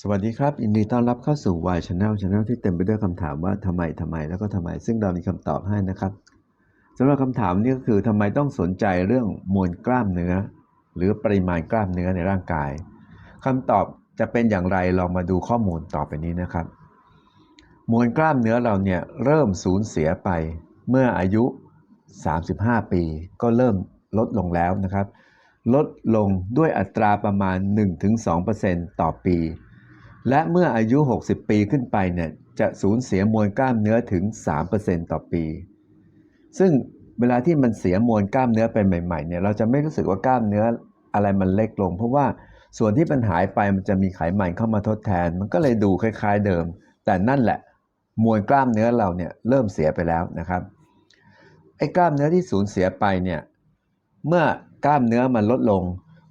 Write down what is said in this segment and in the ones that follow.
สวัสดีครับยินดีต้อนรับเข้าสู่ Y Channel Channel ที่เต็มไปด้วยคำถามว่าทำไมทำไมแล้วก็ทำไม ซึ่งเรามีคำตอบให้นะครับสำหรับคำถามนี้ก็คือทำไมต้องสนใจเรื่องมวลกล้ามเนื้อ หรือปริมาณกล้ามเนื้อในร่างกายคำตอบจะเป็นอย่างไรลองมาดูข้อมูลต่อไปนี้นะครับ มวลกล้ามเนื้อเราเนี่ยเริ่มสูญเสียไปเมื่ออายุ 35 ปี ก็เริ่มลดลงแล้วนะครับ ลดลงด้วยอัตราประมาณ 1-2%ต่อปี และเมื่ออายุ 60 ปีขึ้นไปเนี่ยจะสูญเสียมวลกล้ามเนื้อถึง 3%ต่อปี ซึ่งเวลาที่มันเสียมวลกล้ามเนื้อไปใหม่ๆเนี่ยเราจะไม่รู้สึกว่ากล้ามเนื้ออะไรมันเล็กลง เพราะว่าส่วนที่มันหายไปมันจะมีไขมันเข้ามาทดแทน มันก็เลยดูคล้าย ๆเดิม แต่นั่นแหละมวลกล้ามเนื้อเราเนี่ยเริ่มเสียไปแล้วนะครับไอ้กล้ามเนื้อที่สูญเสียไปเนี่ยเมื่อกล้ามเนื้อมันลดลง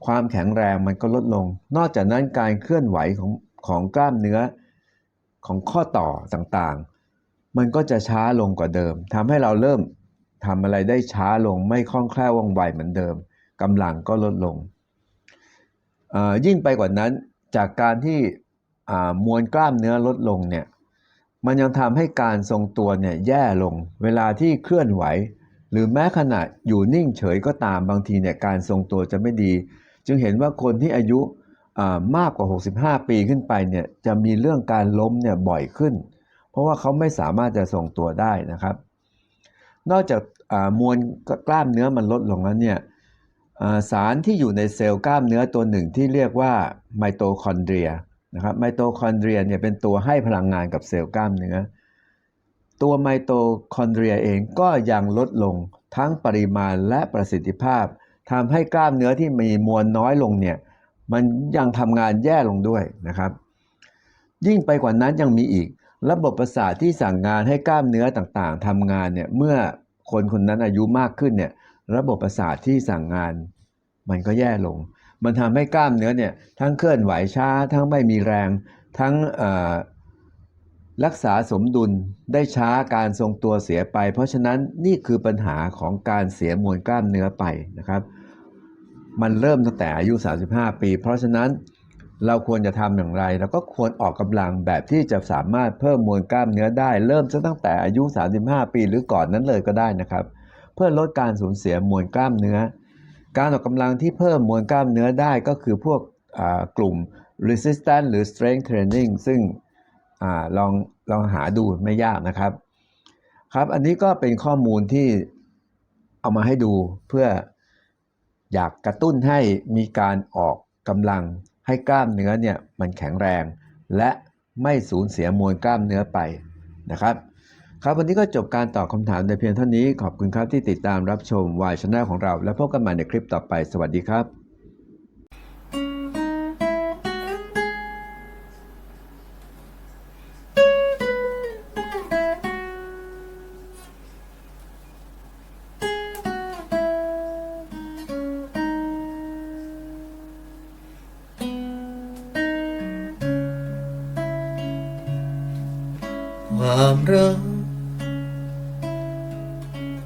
ความแข็งแรงมันก็ลดลง นอกจากนั้นการเคลื่อนไหวของ ของกล้ามเนื้อของข้อต่อต่างๆ มันก็จะช้าลงกว่าเดิมทำให้เราเริ่มทำอะไรได้ช้าลงไม่คล่องแคล่วว่องไวเหมือนเดิมกำลังก็ลดลง ยิ่งไปกว่านั้นจากการที่มวลกล้ามเนื้อลดลงเนี่ยมันยังทำให้การทรงตัวเนี่ยแย่ลง เวลาที่เคลื่อนไหว หรือแม้ขณะอยู่นิ่งเฉยก็ตามบางทีเนี่ยการทรงตัวจะไม่ดี จึงเห็นว่าคนที่อายุ มากกว่า 65 ปีขึ้นไปเนี่ยจะมีเรื่องการล้มเนี่ยบ่อยขึ้น เพราะว่าเขาไม่สามารถจะทรงตัวได้นะครับ นอกจากมวลกล้ามเนื้อมันลดลงแล้วเนี่ยสารที่อยู่ในเซลล์กล้ามเนื้อตัวหนึ่งที่เรียกว่าไมโตคอนเดรียนะครับไมโตคอนเดรียเนี่ยเป็นตัวให้พลังงานกับเซลล์กล้ามเนื้อ ตัวไมโตคอนเดรียเองก็ยังลดลงทั้งปริมาณและประสิทธิภาพทำให้กล้ามเนื้อที่มีมวลน้อยลงเนี่ย มันยังทำงานแย่ลงด้วยนะครับ ยิ่งไปกว่านั้นยังมีอีก ระบบประสาทที่สั่งงานให้กล้ามเนื้อต่างๆทำงานเนี่ยเมื่อคนคนนั้นอายุมากขึ้นเนี่ยระบบประสาทที่สั่งงาน มันก็แย่ลง มันทำให้กล้ามเนื้อเนี่ยทั้งเคลื่อนไหวช้า ทั้งไม่มีแรง ทั้งรักษาสมดุลได้ช้าการทรงตัวเสียไป เพราะฉะนั้นนี่คือปัญหาของการเสียมวลกล้ามเนื้อไปนะครับ มันเริ่มตั้งแต่อายุ 35 ปี เพราะฉะนั้นเราควรจะทำอย่างไรเราก็ควรออกกำลังแบบที่จะสามารถเพิ่มมวลกล้ามเนื้อได้ เริ่มตั้งแต่อายุ 35 ปีหรือก่อนนั้นเลยก็ได้นะครับ เพื่อลดการสูญเสียมวลกล้ามเนื้อ การออกกำลังที่เพิ่มมวลกล้ามเนื้อได้ก็คือพวกกลุ่ม resistance หรือ strength training ซึ่งอลองลองหาดูไม่ยากนะครับ ครับ อันนี้ก็เป็นข้อมูลที่เอามาให้ดูเพื่อ อยากกระตุ้นให้มีการออกกำลังให้กล้ามเนื้อเนี่ยมันแข็งแรง และไม่สูญเสียมวลกล้ามเนื้อไปนะครับ ครับวันนี้ก็จบการตอบคำถามในเพียงเท่านี้ขอบคุณครับที่ติดตามรับชมวายชนาของเรา และพบกันใหม่ในคลิปต่อไปสวัสดีครับ ความรัก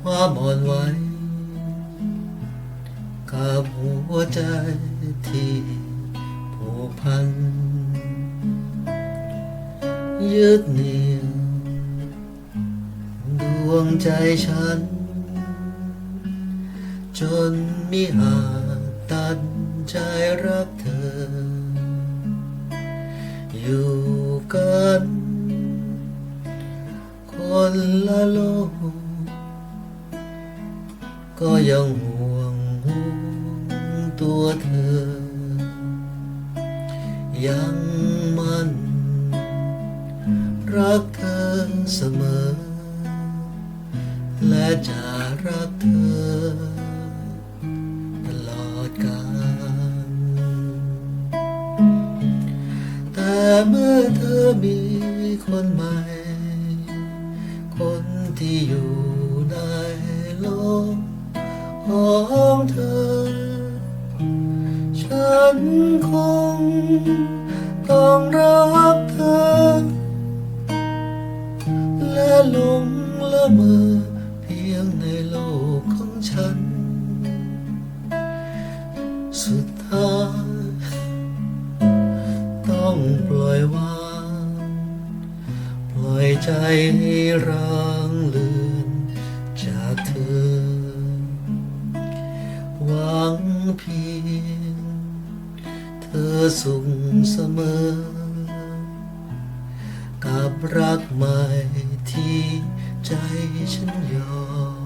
ความอ่อนไหวกับหัวใจที่ผูกพัน ยึดเหนี่ยวดวงใจฉัน จนมิอาจตัดใจรักเธอ อยู่กัน ยังห่วงห่วงตัวเธอ ยังมัน รักเธอเสมอ และจะรักเธอ ตลอดกาลแต่เมื่อเธอมีคนใหม่ คนที่อยู่ ของเธอ ฉันคงต้องรักเธอ และหลงละเมอเพียงในโลกของฉัน สุดท้าย ต้องปล่อยวาง ปล่อยใจให้ร้างเลือ สุขเสมอ กับรักใหม่ที่ใจฉันยอม